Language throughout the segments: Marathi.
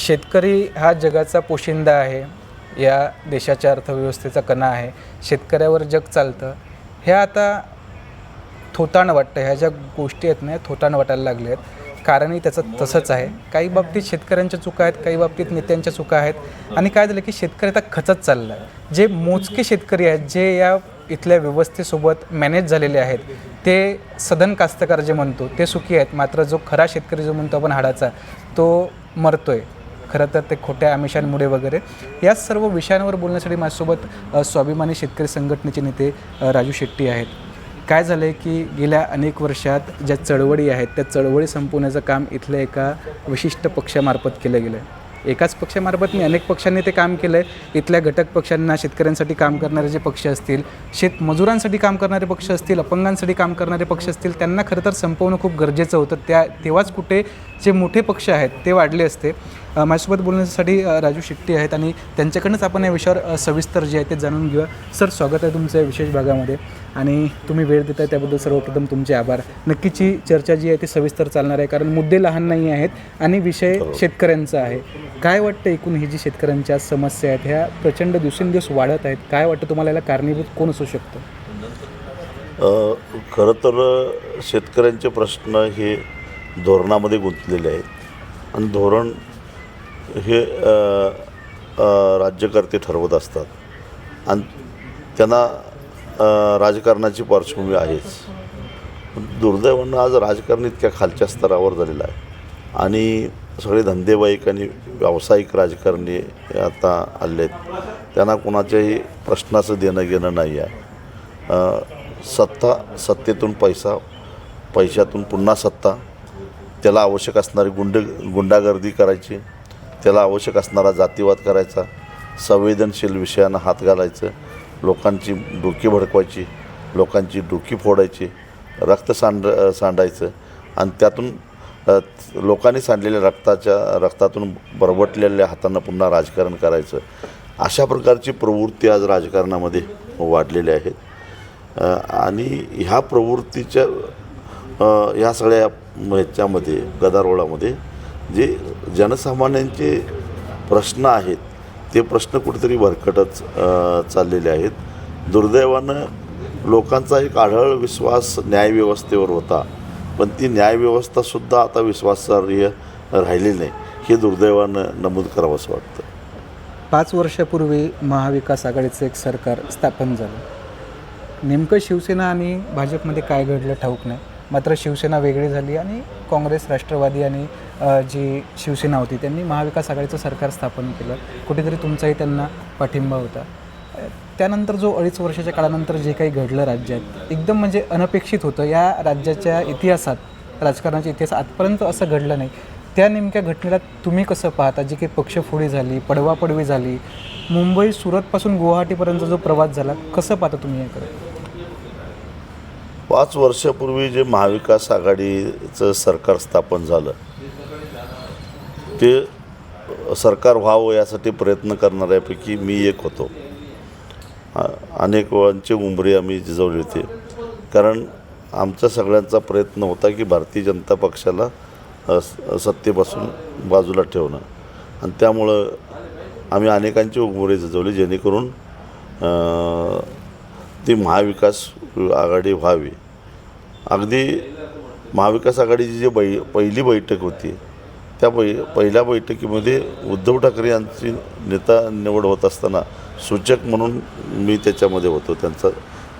शेतकरी हा जगाचा पोशिंदा आहे. या देशाच्या अर्थव्यवस्थेचा कणा आहे. शेतकऱ्यावर जग चालतं. हे आता थोताण वाटतं. ह्या ज्या गोष्टी आहेत ना ह्या थोताण वाटायला लागल्या आहेत कारणही त्याचं तसंच आहे. काही बाबतीत शेतकऱ्यांच्या चुका आहेत काही बाबतीत नेत्यांच्या चुका आहेत. आणि काय झालं की शेतकरी आता खचत चालला आहे जे मोजके शेतकरी आहेत जे या इथल्या व्यवस्थेसोबत मॅनेज झालेले आहेत ते सदन कास्तकार जे म्हणतो ते सुखी आहेत. मात्र जो खरा शेतकरी जो म्हणतो आपण हाडाचा तो मरतोय. खरं तर ते खोट्या आमिषांमुळे वगैरे. या सर्व विषयांवर बोलण्यासाठी माझ्यासोबत स्वाभिमानी शेतकरी संघटनेचे नेते राजू शेट्टी आहेत. काय झालं आहे की गेल्या अनेक वर्षात ज्या चळवळी आहेत त्या चळवळी संपवण्याचं काम इथल्या एका विशिष्ट पक्षामार्फत केलं गेलं आहे एकाच पक्षामार्फत मी अनेक पक्षांनी ते काम केलं आहे इथल्या घटक पक्षांना शेतकऱ्यांसाठी काम करणारे जे पक्ष असतील शेतमजुरांसाठी काम करणारे पक्ष असतील अपंगांसाठी काम करणारे पक्ष असतील त्यांना खरं तर संपवणं खूप गरजेचं होतं. त्या तेव्हाच कुठे जे मोठे पक्ष आहेत ते वाढले असते. माझ्यासोबत बोलण्यासाठी राजू शेट्टी आहेत आणि त्यांच्याकडनंच आपण या विषयावर सविस्तर जे आहे ते जाणून घेऊया. सर स्वागत आहे तुमचं विशेष भागामध्ये आणि तुम्ही वेळ देताय त्याबद्दल सर्वप्रथम तुमचे आभार. नक्कीची चर्चा जी आहे ती सविस्तर चालणार आहे कारण मुद्दे लहान नाही आहेत आणि विषय शेतकऱ्यांचा आहे. काय वाटतं एकूण ही जी शेतकऱ्यांच्या समस्या आहेत ह्या प्रचंड दिवसेंदिवस वाढत आहेत काय वाटतं तुम्हाला याला कारणीभूत कोण असू शकतं? खरं तर शेतकऱ्यांचे प्रश्न हे धोरणामध्ये गुंतलेले आहेत. आणि धोरण हे राज्यकर्ते ठरवत असतात. आणि त्यांना राजकारणाची पार्श्वभूमी आहेच. दुर्दैवानं आज राजकारण इतक्या खालच्या स्तरावर झालेलं आहे. आणि सगळे धंदेवाईक आणि व्यावसायिक राजकारणी आता आले आहेत. त्यांना कोणाच्याही प्रश्नाचं देणं घेणं नाही आहे. सत्ता सत्तेतून पैसा पैशातून पुन्हा सत्ता. त्याला आवश्यक असणारी गुंड गुंडागर्दी करायची. त्याला आवश्यक असणारा जातीवाद करायचा संवेदनशील विषयांना हात घालायचं लोकांची डोकी भडकवायची लोकांची डोकी फोडायची रक्त सांड सांडायचं आणि त्यातून लोकांनी सांडलेल्या रक्ताच्या रक्तातून बरबटलेल्या हातांना पुन्हा राजकारण करायचं. अशा प्रकारची प्रवृत्ती आज राजकारणामध्ये वाढलेली आहेत. आणि ह्या प्रवृत्तीच्या ह्या सगळ्या ह्याच्यामध्ये गदारोळामध्ये जे जनसामान्यांचे प्रश्न आहेत ते प्रश्न कुठेतरी भरकटच चाललेले आहेत. दुर्दैवानं लोकांचा एक आढळ विश्वास न्यायव्यवस्थेवर होता पण ती न्यायव्यवस्थासुद्धा आता विश्वासार्ह राहिली नाही. हे दुर्दैवानं नमूद करावं असं वाटतं. पाच वर्षापूर्वी महाविकास आघाडीचं एक सरकार स्थापन झालं. नेमकं शिवसेना आणि भाजपमध्ये काय घडलं ठाऊक नाही. मात्र शिवसेना वेगळी झाली आणि काँग्रेस राष्ट्रवादी आणि जी शिवसेना होती त्यांनी महाविकास आघाडीचं सरकार स्थापन केलं. कुठेतरी तुमचाही त्यांना पाठिंबा होता. त्यानंतर जो अडीच वर्षाच्या काळानंतर जे काही घडलं राज्यात एकदम म्हणजे अनपेक्षित होतं. या राज्याच्या इतिहासात राजकारणाच्या इतिहासात आजपर्यंत असं घडलं नाही. त्या नेमक्या घटनेला तुम्ही कसं पाहता? जी काही पक्षफोडी झाली पडवापडवी झाली मुंबई सुरतपासून गुवाहाटीपर्यंत जो प्रवास झाला कसं पाहता तुम्ही याकडे? पाच वर्षापूर्वी जे महाविकास आघाडीचं सरकार स्थापन झालं ते सरकार व्हावं यासाठी प्रयत्न करणाऱ्यापैकी मी एक होतो. अनेक वेळांचे उंबरी आम्ही जिजवली होती. कारण आमचा सगळ्यांचा प्रयत्न होता की भारतीय जनता पक्षाला सत्तेपासून बाजूला ठेवणं. आणि त्यामुळं आम्ही अनेकांची उंबरी जिजवली जेणेकरून ती महाविकास आघाडी व्हावी. अगदी महाविकास आघाडीची जी बै पहिली बैठक होती त्या बै पहिल्या बैठकीमध्ये उद्धव ठाकरे यांची नेता निवड होत असताना सूचक म्हणून मी त्याच्यामध्ये होतो. त्यांचा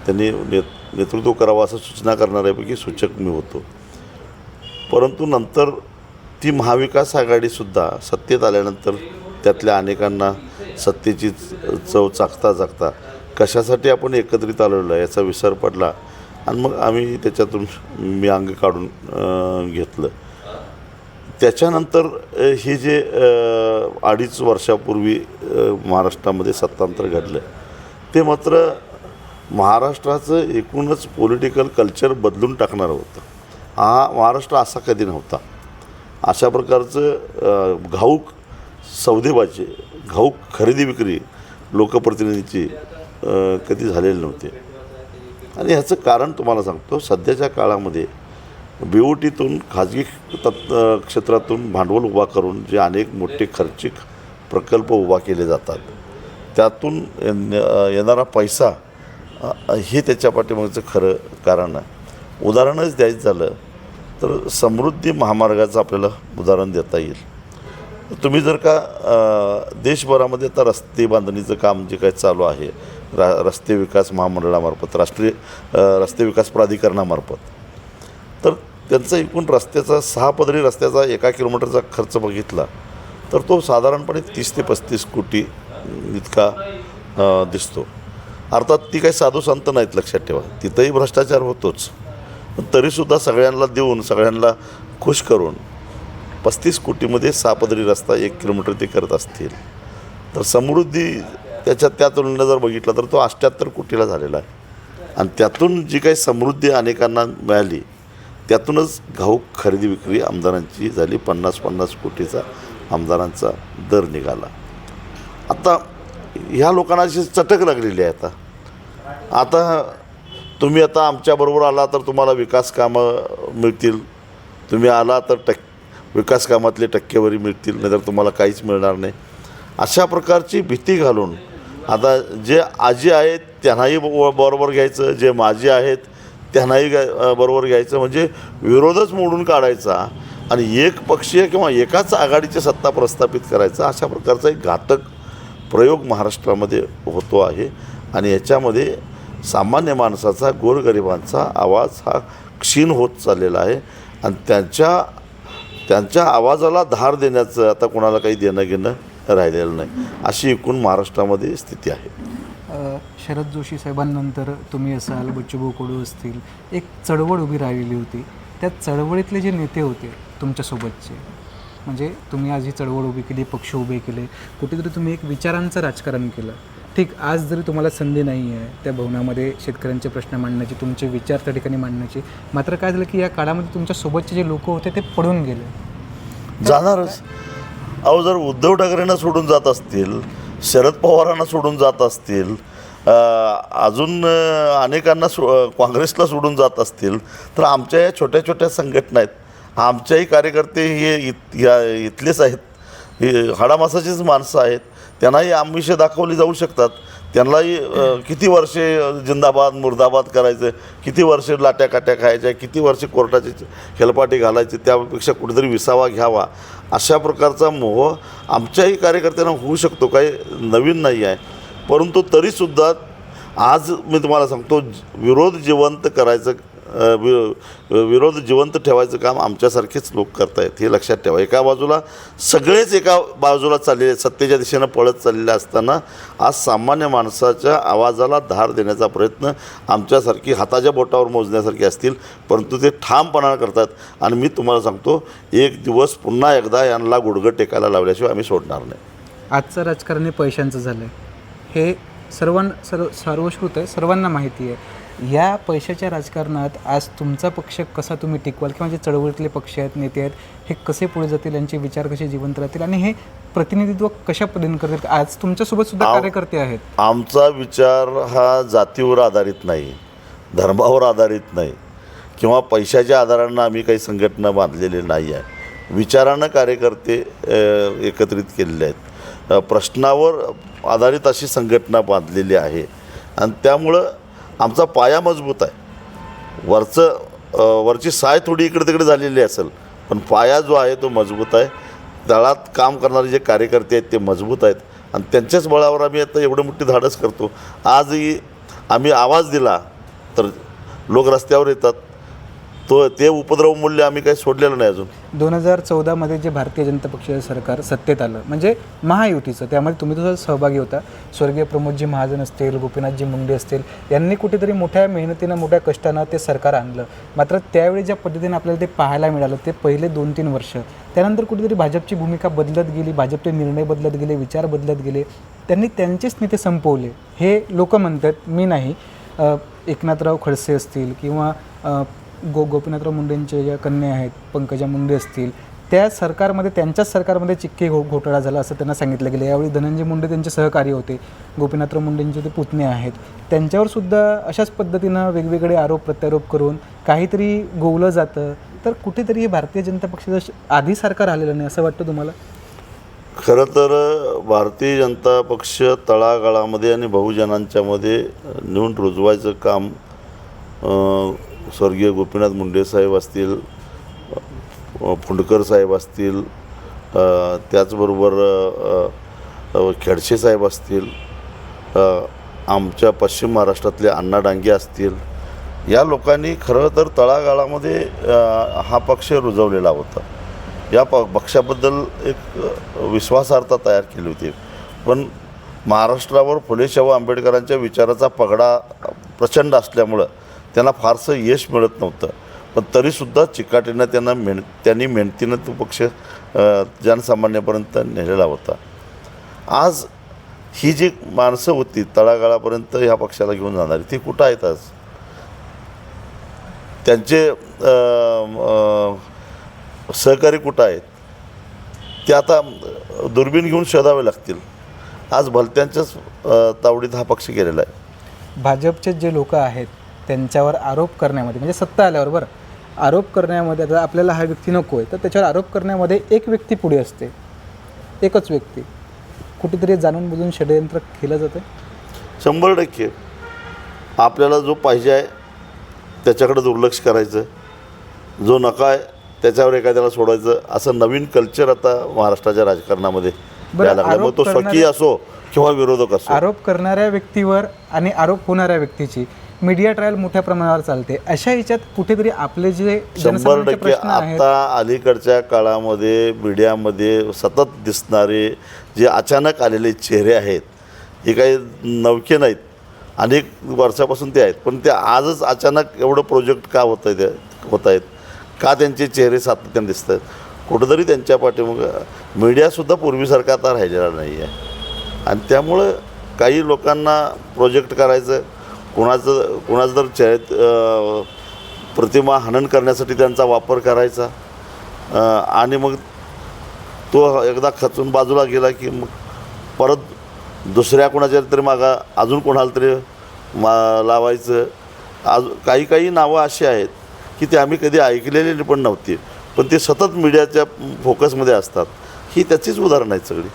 त्यांनी ने नेतृत्व करावं असं सूचना करणाऱ्यापैकी सूचक मी होतो. परंतु नंतर ती महाविकास आघाडीसुद्धा सत्तेत आल्यानंतर त्यातल्या अनेकांना सत्तेची च- चव चाकता चाकता कशासाठी आपण एकत्रित आलेलो आहे याचा विसर पडला. आणि मग आम्ही त्याच्यातून मी अंग काढून घेतलं. त्याच्यानंतर हे जे अडीच वर्षापूर्वी महाराष्ट्रामध्ये सत्तांतर घडलं ते मात्र महाराष्ट्राचं एकूणच पॉलिटिकल कल्चर बदलून टाकणारं होतं. हा महाराष्ट्र असा कधी नव्हता. अशा प्रकारचं घाऊक सौदेबाजी घाऊक खरेदी विक्री लोकप्रतिनिधीची कधी झालेली नव्हती. आणि ह्याचं कारण तुम्हाला सांगतो सध्याच्या काळामध्ये बी ओ टीतून खाजगी तत् क्षेत्रातून भांडवल उभा करून जे अनेक मोठे खर्चिक प्रकल्प उभा केले जातात त्यातून येणारा पैसा हे त्याच्या पाठीमागचं खरं कारण आहे. उदाहरणच द्यायचं झालं तर समृद्धी महामार्गाचं आपल्याला उदाहरण देता येईल. तुम्ही जर का देशभरामध्ये आता रस्ते बांधणीचं काम जे काय चालू आहे रा रस्ते विकास महामंडळामार्फत राष्ट्रीय रस्ते विकास प्राधिकरणामार्फत त्यांचा एकूण रस्त्याचा सहा पदरी रस्त्याचा एका किलोमीटरचा खर्च बघितला तर तो साधारणपणे तीस ते पस्तीस कोटी इतका दिसतो. अर्थात ती काही साधू संत नाहीत लक्षात ठेवा. तिथंही भ्रष्टाचार होतोच. पण तरीसुद्धा सगळ्यांना देऊन सगळ्यांना खुश करून पस्तीस कोटीमध्ये सहा पदरी रस्ता एक किलोमीटर ते करत असतील. तर समृद्धी त्याच्या त्या तुलनेने जर बघितला तर तो अठ्ठ्याहत्तर कोटीला झालेला आहे. आणि त्यातून जी काही समृद्धी अनेकांना मिळाली त्यातूनच घाऊक खरेदी विक्री आमदारांची झाली. पन्नास पन्नास कोटीचा आमदारांचा दर निघाला. आता ह्या लोकांना अशी चटक लागलेली आहे आता. आता तुम्ही आता आमच्याबरोबर आला तर तुम्हाला विकास कामं मिळतील. तुम्ही आला तर टक् विकास कामातले टक्केवारी मिळतील नाहीतर तुम्हाला काहीच मिळणार नाही. अशा प्रकारची भीती घालून आता जे आजी आहेत त्यांनाही ब- बरोबर घ्यायचं जे माझे आहेत त्यांनाही घ्या- बरोबर घ्यायचं. म्हणजे विरोधच मोडून काढायचा आणि एक पक्षीय किंवा एकाच आघाडीची सत्ता प्रस्थापित करायचा अशा प्रकारचा एक घातक प्रयोग महाराष्ट्रामध्ये होतो आहे. आणि याच्यामध्ये सामान्य माणसाचा गोरगरिबांचा आवाज हा क्षीण होत चाललेला आहे. आणि त्यांच्या त्यांच्या आवाजाला धार देण्याचं आता कोणाला काही देणं घेणं राहिलेलं नाही. अशी एकूण महाराष्ट्रामध्ये स्थिती आहे. शरद जोशी साहेबांनंतर तुम्ही असाल बच्चूभाऊ कडू असतील एक चळवळ उभी राहिलेली होती. त्या चळवळीतले जे नेते होते तुमच्यासोबतचे म्हणजे तुम्ही आज ही चळवळ उभी केली पक्ष उभे केले कुठेतरी तुम्ही एक विचारांचं राजकारण केलं. ठीक आज जरी तुम्हाला संधी नाही आहे त्या भवनामध्ये शेतकऱ्यांचे प्रश्न मांडण्याची तुमचे विचार त्या ठिकाणी मांडण्याची मात्र काय झालं की या काळामध्ये तुमच्यासोबतचे जे लोक होते ते पडून गेले. जाणारच. अहो जर उद्धव ठाकरेंना सोडून जात असतील शरद पवारांना सोडून जात असतील अजून अनेकांना सो काँग्रेसला सोडून जात असतील तर आमच्या या छोट्या छोट्या संघटना आहेत. आमच्याही कार्यकर्ते हे इत या इथलेच आहेत. हे हाडामासाचीच माणसं आहेत. त्यांनाही आमिषे दाखवली जाऊ शकतात. त्यांनाही किती वर्षे जिंदाबाद मुर्दाबाद करायचं किती वर्षे लाट्या काट्या खायच्या किती वर्षे कोर्टाचे खेलपाटी घालायचे त्यापेक्षा कुठेतरी विसावा घ्यावा. अशा प्रकारचा मोह आमच्याही कार्यकर्त्यांना होऊ शकतो काही नवीन नाही आहे. परंतु तरीसुद्धा आज मी तुम्हाला सांगतो विरोध जिवंत करायचं वि- विरोध जिवंत ठेवायचं काम आमच्यासारखेच लोक करतायत हे लक्षात ठेवा. एका बाजूला सगळेच एका बाजूला चाललेले सत्तेच्या दिशेनं पळत चाललेले असताना आज सामान्य माणसाच्या आवाजाला धार देण्याचा प्रयत्न आमच्यासारखी हाताच्या बोटावर मोजण्यासारखे असतील परंतु ते ठामपणा करतात. आणि मी तुम्हाला सांगतो एक दिवस पुन्हा एकदा यांना गुडघं टेकायला लावल्याशिवाय आम्ही सोडणार नाही. आजचं राजकारण हे पैशांचं झालं आहे हे सर्वां सर्व सर्वश्रुत आहे सर्वांना माहिती आहे. या पैशाच्या राजकारणात आज तुमचा पक्ष कसा तुम्ही टिकवाल? किंवा जे चळवळीतले पक्ष आहेत नेते आहेत हे कसे पुढे जातील? यांचे विचार कसे जिवंत राहतील? आणि हे प्रतिनिधित्व कशा पद्धतीने करतील? आज तुमच्यासोबत सुद्धा कार्यकर्ते आहेत. आमचा विचार हा जातीवर आधारित नाही धर्मावर आधारित नाही किंवा पैशाच्या आधारानं आम्ही काही संघटना बांधलेली नाही आहे. विचारानं कार्यकर्ते एकत्रित केलेले आहेत. प्रश्नावर आधारित अशी संघटना बांधलेली आहे. आणि त्यामुळं आमचा पाया मजबूत आहे. वरचं वरची साय थोडी इकडे तिकडे झालेली असेल पण पाया जो आहे तो मजबूत आहे. तळात काम करणारे जे कार्यकर्ते आहेत ते मजबूत आहेत. आणि त्यांच्याच बळावर आम्ही आता एवढं मोठी धाडस करतो. आजही आम्ही आवाज दिला तर लोक रस्त्यावर येतात तो ते उपद्रव मूल्य आम्ही काही सोडलेलं नाही अजून. दोन हजार चौदामध्ये जे भारतीय जनता पक्षाचं सरकार सत्तेत आलं म्हणजे महायुतीचं त्यामध्ये तुम्ही तुझा सहभागी होता. स्वर्गीय प्रमोदजी महाजन असतील गोपीनाथजी मुंडे असतील यांनी कुठेतरी मोठ्या मेहनतीनं मोठ्या कष्टानं ते सरकार आणलं. मात्र त्यावेळी ज्या पद्धतीने आपल्याला ते पाहायला मिळालं ते पहिले दोन तीन वर्ष. त्यानंतर कुठेतरी भाजपची भूमिका बदलत गेली भाजपचे निर्णय बदलत गेले विचार बदलत गेले. त्यांनी त्यांचेच नेते संपवले. हे लोक म्हणतात मी नाही. एकनाथराव खडसे असतील किंवा गो गोपीनाथराव मुंडेंचे ज्या कन्या आहेत पंकजा मुंडे असतील त्या सरकारमध्ये त्यांच्याच सरकारमध्ये चिक्के घो घोटाळा झाला असं त्यांना सांगितलं गेलं. यावेळी धनंजय मुंडे त्यांचे सहकारी होते गोपीनाथराव मुंडेंचे ते पुतणे आहेत. त्यांच्यावर सुद्धा अशाच पद्धतीनं वेगवेगळे आरोप प्रत्यारोप करून काहीतरी गोवलं जातं. तर कुठेतरी हे भारतीय जनता पक्षाचं आधी आधीसारखं आलेलं नाही असं वाटतं तुम्हाला? खरं तर भारतीय जनता पक्ष तळागाळामध्ये आणि बहुजनांच्यामध्ये नेऊन रुजवायचं काम स्वर्गीय गोपीनाथ मुंडे साहेब असतील फुंडकर साहेब असतील त्याचबरोबर खेडशे साहेब असतील आमच्या पश्चिम महाराष्ट्रातले अण्णा डांगे असतील या लोकांनी खरं तर तळागाळामध्ये हा पक्ष रुजवलेला होता. या प पक्षाबद्दल एक विश्वासार्हता तयार केली होती. पण महाराष्ट्रावर फुले शाहू आंबेडकरांच्या विचाराचा पगडा प्रचंड असल्यामुळं त्यांना फारसं यश मिळत नव्हतं. पण तरीसुद्धा चिकाटीनं त्यांना मेहन त्यांनी मेहनतीनं तो पक्ष जनसामान्यापर्यंत नेलेला होता. आज ही जी माणसं होती तळागाळापर्यंत ह्या पक्षाला घेऊन जाणारी ती कुठं आहेत आज? त्यांचे सहकारी कुठं आहेत? ते आता दुर्बीण घेऊन शोधावे लागतील. आज भलत्यांच्याच तावडीत हा पक्ष गेलेला आहे. भाजपचे जे लोक आहेत त्यांच्यावर आरोप करण्यामध्ये म्हणजे सत्ता आल्यावर बरं. आरोप करण्यामध्ये आता आपल्याला हा व्यक्ती नको आहे तर त्याच्यावर आरोप करण्यामध्ये एक व्यक्ती पुढे असते. एकच व्यक्ती. कुठेतरी जाणून बुजून षडयंत्र केलं जातं शंभर टक्के. आपल्याला जो पाहिजे आहे त्याच्याकडे दुर्लक्ष करायचं. जो नका आहे त्याच्यावर एखाद्याला सोडायचं. असं नवीन कल्चर आता महाराष्ट्राच्या राजकारणामध्ये तो स्वकीय असो किंवा विरोधक असो. आरोप करणाऱ्या व्यक्तीवर आणि आरोप होणाऱ्या व्यक्तीची मीडिया ट्रायल मोठ्या प्रमाणावर चालते. अशा ह्याच्यात कुठेतरी आपले जे शंभर जनसामान्यांचे टक्के प्रश्न आहेत. आता अलीकडच्या काळामध्ये मीडियामध्ये सतत दिसणारे जे अचानक आलेले चेहरे आहेत हे काही नवखे नाहीत. अनेक वर्षापासून ते आहेत. पण ते आजच अचानक एवढं प्रोजेक्ट का होत आहे होत आहेत? का त्यांचे चेहरे सातत्याने दिसत आहेत? कुठंतरी त्यांच्या पाठीमग मीडियासुद्धा पूर्वीसारखा आता राहिलेला नाही आहे आणि त्यामुळं काही लोकांना प्रोजेक्ट करायचं कोणाचं कोणाचं तर चरित प्रतिमा हनन करण्यासाठी त्यांचा वापर करायचा. आणि मग तो एकदा खचून बाजूला गेला की मग परत दुसऱ्या कोणाच्या तरी मागा अजून कोणाला तरी मा लावायचं. आज काही काही नावं अशी आहेत की ते आम्ही कधी ऐकलेली पण नव्हती. पण ते सतत मीडियाच्या फोकसमध्ये असतात. ही त्याचीच उदाहरणं आहेत सगळी.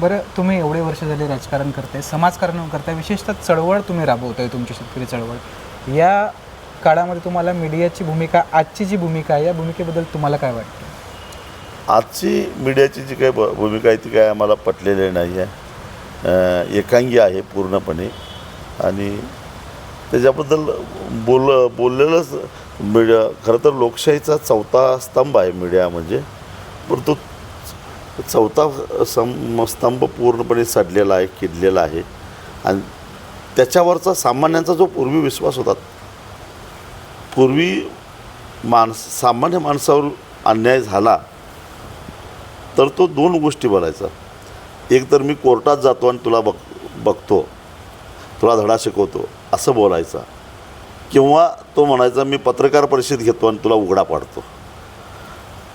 बरं तुम्ही एवढे वर्ष झाले राजकारण करताय समाजकारण करताय विशेषतः चळवळ तुम्ही राबवताय तुमची शेतकरी चळवळ. या काळामध्ये तुम्हाला मीडियाची भूमिका आजची जी भूमिका आहे या भूमिकेबद्दल तुम्हाला काय वाटतं? आजची मीडियाची जी काही भूमिका आहे ती काय आम्हाला पटलेली नाही आहे एकांगी आहे पूर्णपणे. आणि त्याच्याबद्दल बोल बोललेलंच मीडिया खरं तर लोकशाहीचा चौथा स्तंभ आहे मीडिया म्हणजे. परंतु चौथा सम स्तंभ पूर्णपणे सडलेला आहे किडलेला आहे. आणि त्याच्यावरचा सामान्यांचा जो पूर्वी विश्वास होता पूर्वी माणस सामान्य माणसावर अन्याय झाला तर तो दोन गोष्टी बोलायचा. एक तर मी कोर्टात जातो आणि तुला बघ बघतो तुला धडा शिकवतो असं बोलायचा. किंवा तो म्हणायचा मी पत्रकार परिषद घेतो आणि तुला उघडा पाडतो.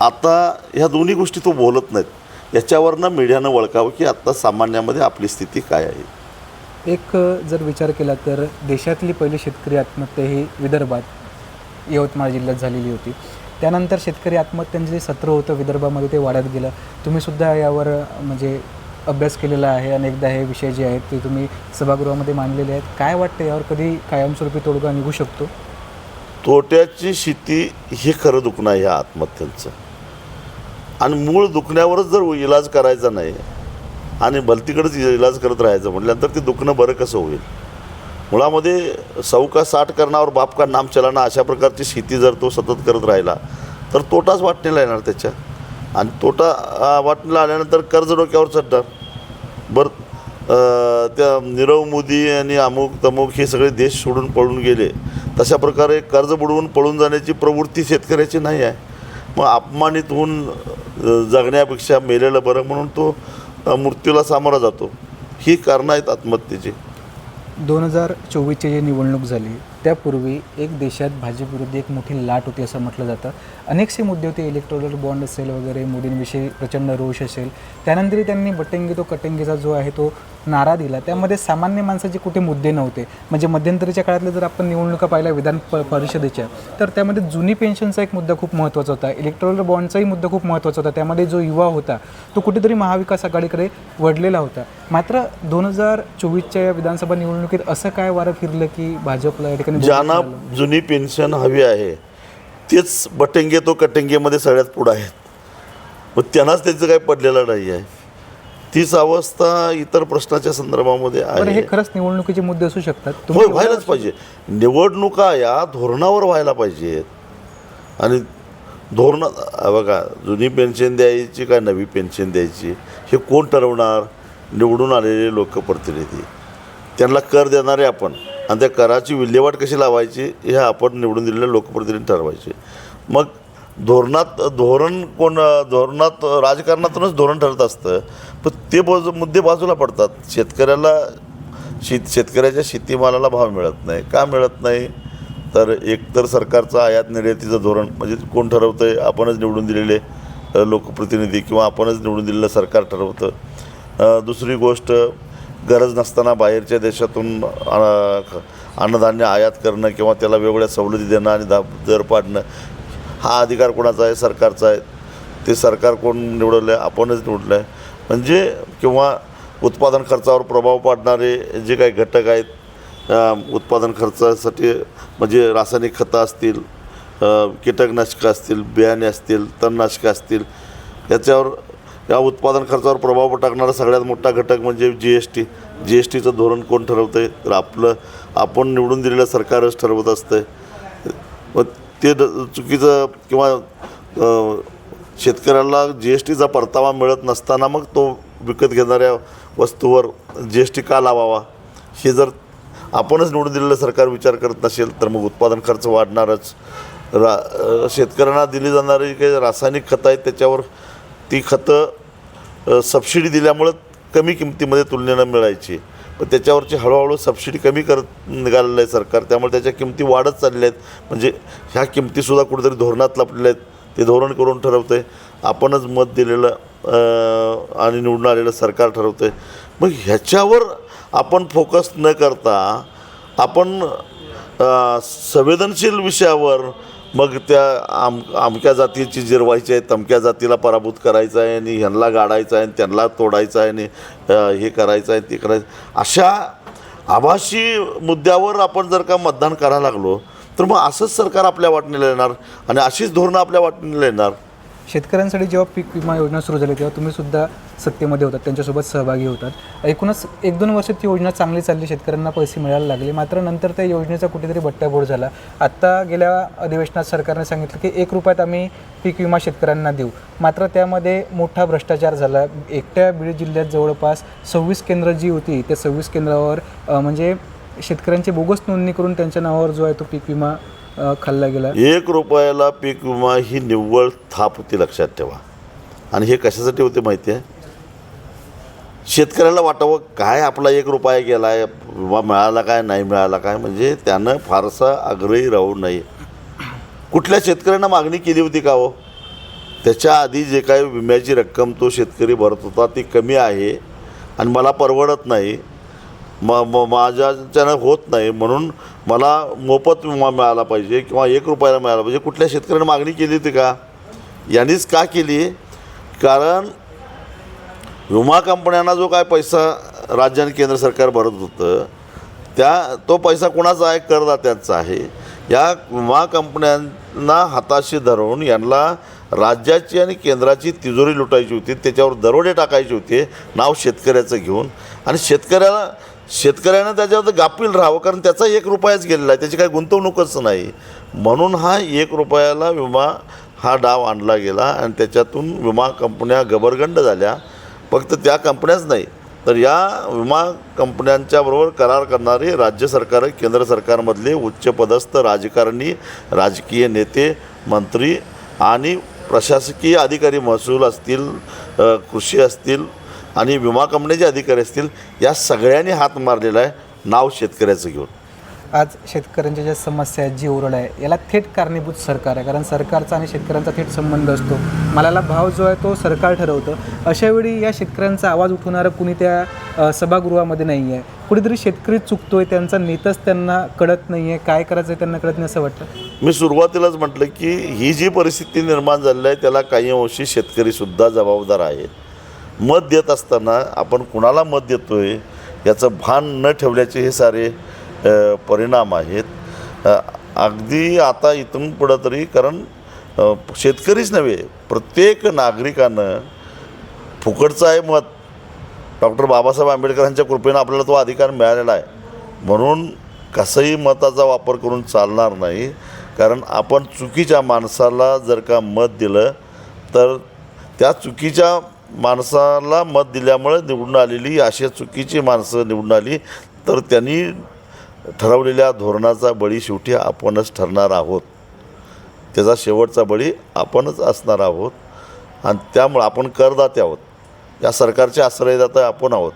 आता ह्या दोन्ही गोष्टी तो बोलत नाहीत. याच्यावरनं मीडियानं वळखावं की आत्ता सामान्यामध्ये आपली स्थिती काय आहे? एक जर विचार केला तर देशातली पहिली शेतकरी आत्महत्या ही विदर्भात यवतमाळ जिल्ह्यात झालेली होती. त्यानंतर शेतकरी आत्महत्यांचं जे सत्र होतं विदर्भामध्ये ते वाढत गेलं. तुम्ही सुद्धा यावर म्हणजे अभ्यास केलेला आहे. अनेकदा हे विषय जे आहेत ते तुम्ही सभागृहामध्ये मांडलेले आहेत. काय वाटतं यावर कधी कायमस्वरूपी तोडगा निघू शकतो? तोट्याची शेती हे खरं दुखणं आहे ह्या आत्महत्यांचं. आणि मूळ दुखण्यावरच जर इलाज करायचा नाही आणि भलतीकडेच इलाज करत राहायचं म्हटल्यानंतर ते दुखणं बरं कसं होईल? मुळामध्ये सौका साठ करणावर बाप का नाम चलाना अशा प्रकारची शेती जर तो सतत करत राहिला तर तोटाच वाटणीला येणार त्याच्या. आणि तोटा वाटणीला आल्यानंतर कर्ज डोक्यावर चढणार. बरं त्या नीरव मोदी आणि अमुक तमुक हे सगळे देश सोडून पळून गेले. तशा प्रकारे कर्ज बुडवून पळून जाण्याची प्रवृत्ती शेतकऱ्याची नाही आहे. मग अपमानित होऊन जगण्यापेक्षा मेलेलं बरं म्हणून तो मृत्यूला सामोरा जातो. ही कारणं आहेत आत्महत्येची. दोन हजार चोवीसची जी निवडणूक झाली त्यापूर्वी एक देशात भाजपविरुद्ध एक मोठी लाट होती असं म्हटलं जातं. अनेकसे मुद्दे होते इलेक्ट्रॉनिक बॉन्ड असेल वगैरे मोदींविषयी प्रचंड रोष असेल. त्यानंतरही त्यांनी बटंगी तो कटंगीचा जो आहे तो नारा दिला. त्यामध्ये सामान्य माणसाचे कुठे मुद्दे नव्हते. म्हणजे मध्यंतरीच्या काळातल्या जर आपण निवडणुका पाहिल्या विधान प परिषदेच्या तर त्यामध्ये जुनी पेन्शनचा एक मुद्दा खूप महत्त्वाचा होता. इलेक्ट्रॉनिक बॉन्डचाही मुद्दा खूप महत्त्वाचा होता. त्यामध्ये जो युवा होता तो कुठेतरी महाविकास आघाडीकडे वळलेला होता. मात्र दोन हजार चोवीसच्या या विधानसभा निवडणुकीत असं काय वारं फिरलं की भाजपला या ठिकाणी ज्यांना जुनी पेन्शन हवी आहे तेच बटंगे तो कटंगेमध्ये सगळ्यात पुढं आहेत. मग त्यांनाच त्याचं काही पडलेलं नाही आहे. तीच अवस्था इतर प्रश्नाच्या संदर्भामध्ये आहे हे खरंच निवडणुकीचे मुद्दे असू शकतात. होय तुम्ही व्हायलाच पाहिजे. निवडणुका या धोरणावर व्हायला पाहिजेत. आणि धोरण बघा जुनी पेन्शन द्यायची का नवी पेन्शन द्यायची हे कोण ठरवणार? निवडून आलेले लोकप्रतिनिधी. त्यांना कर देणारे आपण. आणि त्या कराची विल्हेवाट कशी लावायची हे आपण निवडून दिलेल्या लोकप्रतिनिधी ठरवायचे. मग धोरणात धोरण कोण धोरणात राजकारणातूनच धोरण ठरत असतं. पण ते बाजू मुद्दे बाजूला पडतात. शेतकऱ्याला शेत शेतकऱ्याच्या शेतीमालाला भाव मिळत नाही. का मिळत नाही? तर एकतर सरकारचं आयात निर्यातीचं धोरण म्हणजे कोण ठरवतं आहे आपणच निवडून दिलेले लोकप्रतिनिधी किंवा आपणच निवडून दिलेलं सरकार ठरवतं. दुसरी गोष्ट गरज नसताना बाहेरच्या देशातून अन्नधान्य आयात करणं किंवा त्याला वेगवेगळ्या सवलती देणं आणि दा दर पाडणं हा अधिकार कोणाचा आहे? सरकारचा आहे. ते सरकार कोण निवडलं आहे आपणच निवडलं आहे म्हणजे किंवा उत्पादन खर्चावर प्रभाव पाडणारे जे काही घटक आहेत उत्पादन खर्चासाठी म्हणजे रासायनिक खतं असतील कीटकनाशकं असतील बियाणे असतील तणनाशकं असतील याच्यावर या उत्पादन खर्चावर प्रभाव टाकणारा सगळ्यात मोठा घटक म्हणजे G S T G S टीचं धोरण कोण ठरवतं आहे तर आपलं आपण निवडून दिलेलं सरकारच ठरवत असतं मग ते चुकीचं किंवा शेतकऱ्याला जी एस टीचा परतावा मिळत नसताना मग तो विकत घेणाऱ्या वस्तूवर जी एस टी का लावावा? हे जर आपणच निवडून दिलेलं सरकार विचार करत नसेल तर मग उत्पादन खर्च वाढणारच. रा शेतकऱ्यांना दिली जाणारी काही रासायनिक खतं आहेत त्याच्यावर ती खतं सबसिडी दिल्यामुळं कमी किमतीमध्ये तुलनेनं मिळायची. पण त्याच्यावरची हळूहळू सबसिडी कमी करत निघालेलं आहे सरकार. त्यामुळे त्याच्या किमती वाढत चालल्या आहेत. म्हणजे ह्या किमतीसुद्धा कुठेतरी धोरणात लपलेल्या आहेत. ते धोरण करून ठरवतं आहे आपणच मत दिलेलं आणि निवडून आलेलं सरकार ठरवतं आहे मग ह्याच्यावर आपण फोकस न करता आपण संवेदनशील विषयावर मग त्या आम अमक्या जातीची जिरवायची आहे तमक्या जातीला पराभूत करायचं आहे आणि ह्यांना गाडायचं आहे आणि त्यांना तोडायचं आहे आणि हे करायचं आहे ते करायचं अशा आभासी मुद्द्यावर आपण जर का मतदान करायला लागलो तर मग असंच सरकार आपल्या वाटणीला येणार आणि अशीच धोरणं आपल्या वाटणीला येणार. शेतकऱ्यांसाठी जेव्हा पीक विमा योजना सुरू झाली तेव्हा तुम्ही सुद्धा सत्तेमध्ये होतात त्यांच्यासोबत सहभागी होतात. एकूणच एक दोन वर्ष ती योजना चांगली चालली शेतकऱ्यांना पैसे मिळायला लागले. मात्र नंतर त्या योजनेचा कुठेतरी बट्ट्याबोळ झाला. आत्ता गेल्या अधिवेशनात सरकारने सांगितलं की एक रुपयात आम्ही पीक विमा शेतकऱ्यांना देऊ. मात्र त्यामध्ये मोठा भ्रष्टाचार झाला. एकट्या बीड जिल्ह्यात जवळपास सव्वीस केंद्र जी होती त्या सव्वीस केंद्रावर म्हणजे शेतकऱ्यांची बोगस नोंदणी करून त्यांच्या नावावर जो आहे तो पीक विमा खाल्ला गेला. एक रुपयाला पीक विमा ही निव्वळ थाप होती लक्षात ठेवा. आणि हे कशासाठी होते माहिती आहे? शेतकऱ्याला वाटावं काय आपला एक रुपया गेला आहे विमा मिळाला काय नाही मिळाला काय? म्हणजे त्यानं फारसा आग्रही राहू नये. कुठल्या शेतकऱ्यांना मागणी केली होती का हो? त्याच्या आधी जे काही विम्याची रक्कम तो शेतकरी भरत होता ती कमी आहे आणि मला परवडत नाही. म म माझ्याच्यानं होत नाही म्हणून मला मोफत विमा मिळाला पाहिजे किंवा एक रुपयाला मिळाला पाहिजे. कुठल्या शेतकऱ्याने मागणी केली होती का? यांनीच का केली? कारण विमा कंपन्यांना जो काय पैसा राज्य आणि केंद्र सरकार भरत होतं त्या तो पैसा कोणाचा आहे? करदात्यांचा आहे. या विमा कंपन्यांना हाताशी धरून यांना राज्याची आणि केंद्राची तिजोरी लुटायची होती त्याच्यावर दरोडे टाकायचे होते नाव शेतकऱ्याचं घेऊन. आणि शेतकऱ्याला शेतकऱ्यानं त्याच्यावर गापील राहावं कारण त्याचा एक रुपयाच गेलेला आहे. त्याची काही गुंतवणूकच नाही. म्हणून हा एक रुपयाला विमा हा डाव आणला गेला आणि त्याच्यातून विमा कंपन्या गबरगंड झाल्या. फक्त त्या कंपन्याच नाही तर या विमा कंपन्यांच्या बरोबर करार करणारे राज्य सरकार केंद्र सरकारमधले उच्चपदस्थ राजकारणी राजकीय नेते मंत्री आणि प्रशासकीय अधिकारी महसूल असतील कृषी असतील आणि विमा कंपन्याचे अधिकारी असतील या सगळ्यांनी हात मारलेला आहे नाव शेतकऱ्याचं घेऊन. आज शेतकऱ्यांच्या ज्या समस्या आहेत जी ओरड आहे याला थेट कारणीभूत सरकार आहे. कारण सरकारचा आणि शेतकऱ्यांचा थेट संबंध असतो. मालाला भाव जो आहे तो सरकार ठरवतं. अशावेळी या शेतकऱ्यांचा आवाज उठवणारं कुणी त्या सभागृहामध्ये नाही आहे कुठेतरी शेतकरी चुकतोय त्यांचा नेताच त्यांना कळत नाही आहे काय करायचं आहे त्यांना कळत नाही असं वाटतं? मी सुरुवातीलाच म्हटलं की ही जी परिस्थिती निर्माण झालेली आहे त्याला काही अंशी शेतकरीसुद्धा जबाबदार आहेत. मत देत असताना आपण कुणाला मत देतो आहे याचं भान न ठेवल्याचे हे सारे परिणाम आहेत. अगदी आता इथून पुढं तरी कारण शेतकरीच नव्हे प्रत्येक नागरिकानं फुकटचं आहे मत. डॉक्टर बाबासाहेब आंबेडकरांच्या कृपेनं आपल्याला तो अधिकार मिळालेला आहे. म्हणून कसंही मताचा वापर करून चालणार नाही कारण आपण चुकीच्या माणसाला जर का मत दिलं तर त्या चुकीच्या माणसाला मत दिल्यामुळे निवडून आलेली अशी चुकीची माणसं निवडून आली तर त्यांनी ठरवलेल्या धोरणाचा बळी शेवटी आपणच ठरणार आहोत. त्याचा शेवटचा बळी आपणच असणार आहोत आणि त्यामुळं आपण करदाते आहोत. या सरकारचे आश्रयदाता आपण आहोत.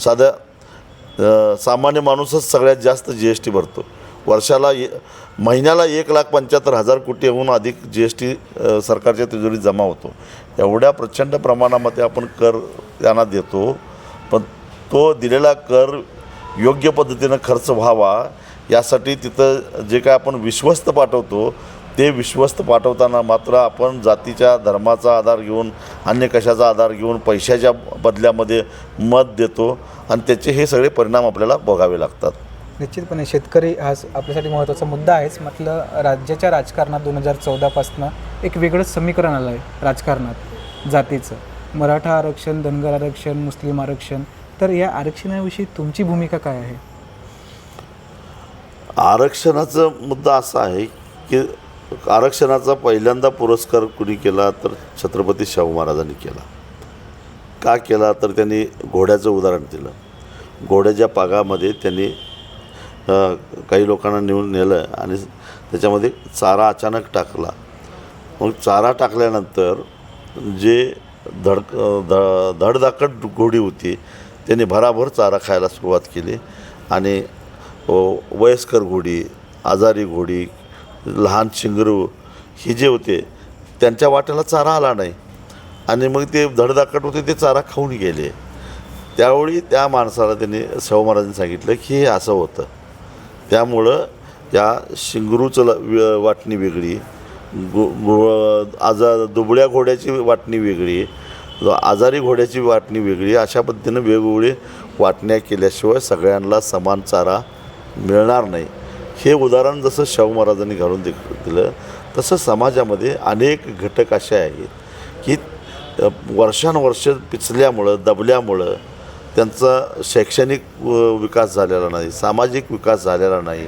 साध्या सामान्य माणूसच सगळ्यात जास्त जी एस टी भरतो. वर्षाला ए महिन्याला एक लाख पंच्याहत्तर हजार कोटीहून अधिक जी एस टी सरकारच्या तिजोरीत जमा होतो. एवढ्या प्रचंड प्रमाणामध्ये आपण कर त्यांना देतो. पण तो दिलेला कर योग्य पद्धतीनं खर्च व्हावा यासाठी तिथं जे काय आपण विश्वस्त पाठवतो ते विश्वस्त पाठवताना मात्र आपण जातीच्या धर्माचा आधार घेऊन अन्य कशाचा आधार घेऊन पैशाच्या बदल्यामध्ये मत देतो. आणि त्याचे हे सगळे परिणाम आपल्याला बघावे लागतात. निश्चितपणे शेतकरी हा आपल्यासाठी महत्त्वाचा मुद्दा आहेच. म्हटलं राज्याच्या राजकारणात दोन हजार चौदापासनं एक वेगळंच समीकरण आलं आहे राजकारणात जातीचं. मराठा आरक्षण धनगर आरक्षण मुस्लिम आरक्षण तर या आरक्षणाविषयी तुमची भूमिका काय आहे? आरक्षणाचा मुद्दा असा आहे की आरक्षणाचा पहिल्यांदा पुरस्कार कुणी केला तर छत्रपती शाहू महाराजांनी केला. का केला? तर त्यांनी घोड्याचं उदाहरण दिलं. घोड्याच्या पागामध्ये त्यांनी काही लोकांना नेऊन नेलं आणि त्याच्यामध्ये चारा अचानक टाकला. मग चारा टाकल्यानंतर जे धड ध धडधाकट घोडी होती त्यांनी भराभर चारा खायला सुरुवात केली आणि वयस्कर घोडी आजारी घोडी लहान शिंगरू हे जे होते त्यांच्या वाट्याला चारा आला नाही. आणि मग ते धडधाकट होते ते चारा खाऊन गेले. त्यावेळी त्या माणसाला त्यांनी शाहू महाराजांनी सांगितलं की हे असं होतं. त्यामुळं या शिंगरूचं व- वाटणी वेगळी गो गो दुबळ्या घोड्याची वाटणी वेगळी आजारी घोड्याची वाटणी वेगळी अशा पद्धतीनं वेगवेगळी वाटण्या केल्याशिवाय सगळ्यांना समान चारा मिळणार नाही. हे उदाहरण जसं शाहू महाराजांनी घालून दि दिलं तसं समाजामध्ये अनेक घटक असे आहेत की वर्षानुवर्ष पिचल्यामुळं दबल्यामुळं त्यांचा शैक्षणिक विकास झालेला नाही सामाजिक विकास झालेला नाही.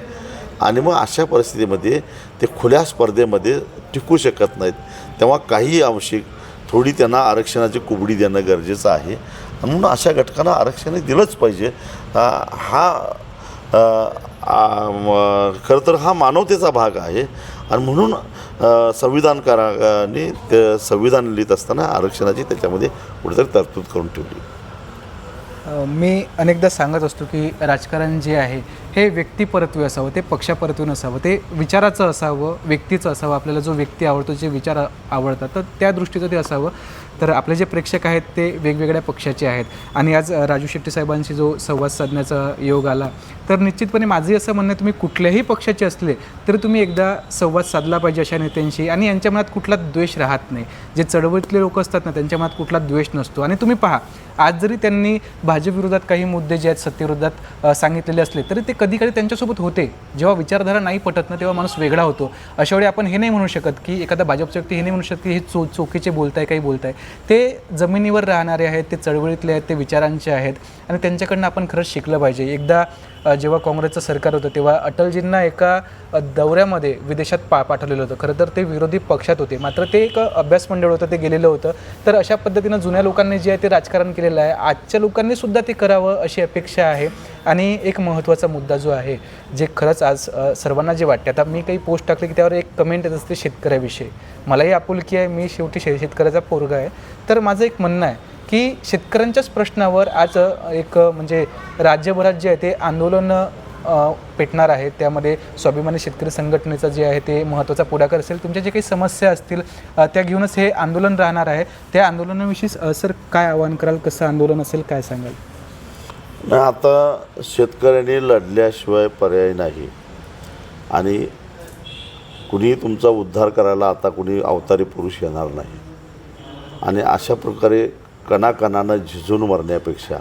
आणि मग अशा परिस्थितीमध्ये ते खुल्या स्पर्धेमध्ये टिकू शकत नाहीत. तेव्हा काही अंशिक थोडी त्यांना आरक्षणाची कुबडी देणं गरजेचं आहे. म्हणून अशा घटकांना आरक्षण दिलंच पाहिजे. हा खरं तर हा मानवतेचा भाग आहे. आणि म्हणून संविधानकाराने संविधानकारांनी ते संविधान लिहित असताना आरक्षणाची त्याच्यामध्ये कुठेतरी तरतूद करून ठेवली. मी अनेकदा सांगत असतो की राजकारण जे आहे हे व्यक्तिपरत्वे असावं ते पक्षापरत्वे नसावं ते विचाराचं असावं व्यक्तीचं असावं आपल्याला जो व्यक्ती आवडतो जे विचार आवडतात तर त्या दृष्टीचं ते असावं. तर आपले जे प्रेक्षक आहेत ते वेगवेगळ्या पक्षाचे आहेत. आणि आज राजू शेट्टी साहेबांशी जो संवाद साधण्याचा योग आला तर निश्चितपणे माझंही असं म्हणणं आहे तुम्ही कुठल्याही पक्षाचे असले तरी तुम्ही एकदा संवाद साधला पाहिजे अशा नेत्यांशी. आणि यांच्या मनात कुठला द्वेष राहत नाही. जे चळवळीतले लोक असतात ना त्यांच्या मनात कुठला द्वेष नसतो. आणि तुम्ही पहा आज जरी त्यांनी भाजपविरोधात काही मुद्दे जे आहेत सत्तेविरोधात सांगितलेले असले तरी ते कधी कधी त्यांच्यासोबत होते. जेव्हा विचारधारा नाही पटत ना तेव्हा माणूस वेगळा होतो. अशावेळी आपण हे नाही म्हणू शकत की एखादा भाजपचा व्यक्ती हे नाही म्हणू शकत की हे चो चोकीचे बोलताय काही बोलताय. ते जमिनीवर राहणारे आहेत ते चळवळीतले आहेत ते विचारांचे आहेत आणि त्यांच्याकडनं आपण खरंच शिकलं पाहिजे. एकदा जेव्हा काँग्रेसचं सरकार होतं तेव्हा अटलजींना एका दौऱ्यामध्ये विदेशात पा पाठवलेलं होतं. खरं तर ते विरोधी पक्षात होते. मात्र ते एक अभ्यास मंडळ होतं ते गेलेलं होतं. तर अशा पद्धतीनं जुन्या लोकांनी जे आहे ते राजकारण केलेलं आहे. आजच्या लोकांनी सुद्धा ते करावं अशी अपेक्षा आहे. आणि एक महत्त्वाचा मुद्दा जो आहे जे खरंच आज सर्वांना जे वाटते आता मी काही पोस्ट टाकले की त्यावर एक कमेंट येत असते शेतकऱ्याविषयी. मलाही आपुलकी आहे. मी शेवटी शे शेतकऱ्याचा पोरगा आहे. तर माझं एक म्हणणं आहे की शेतकऱ्यांच्याच प्रश्नावर आज एक म्हणजे राज्यभरात जे आहे ते आंदोलन पेटणार आहे. त्यामध्ये स्वाभिमानी शेतकरी संघटनेचा जे आहे ते महत्त्वाचा पुढाकार असेल. तुमच्या जे काही समस्या असतील त्या घेऊनच हे आंदोलन राहणार आहे. त्या आंदोलनाविषयी सर काय आवाहन कराल? कसं आंदोलन असेल काय सांगाल? आता शेतकऱ्यांनी लढल्याशिवाय पर्याय नाही. आणि कुणी तुमचा उद्धार करायला आता कुणी अवतारी पुरुष येणार नाही. आणि अशा प्रकारे कणाकणानं झिजून मरण्यापेक्षा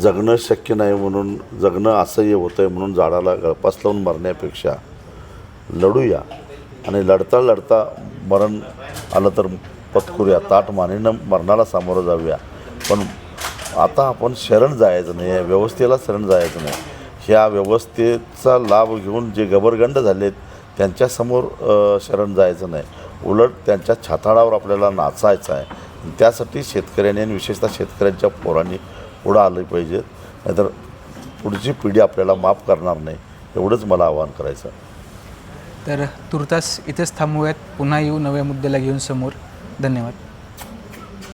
जगणं शक्य नाही म्हणून जगणं असह्य होतं आहे म्हणून झाडाला गळपास लावून मरण्यापेक्षा लढूया. आणि लढता लढता मरण आलं तर पत्करूया ताट मानेनं मरणाला सामोरं जाऊया. पण आता आपण शरण जायचं नाही या व्यवस्थेला शरण जायचं नाही. ह्या व्यवस्थेचा लाभ घेऊन जे गबरगंड झालेत त्यांच्यासमोर शरण जायचं नाही. उलट त्यांच्या छाताळावर आपल्याला नाचायचं आहे. त्यासाठी शेतकऱ्यांनी आणि विशेषतः शेतकऱ्यांच्या पोरांनी पुढं आले पाहिजेत नाहीतर पुढची पिढी आपल्याला माफ करणार नाही एवढंच मला आवाहन करायचं. तर तुर्तास इथेच थांबूयात. पुन्हा येऊ नव्या मुद्द्याला घेऊन समोर. धन्यवाद.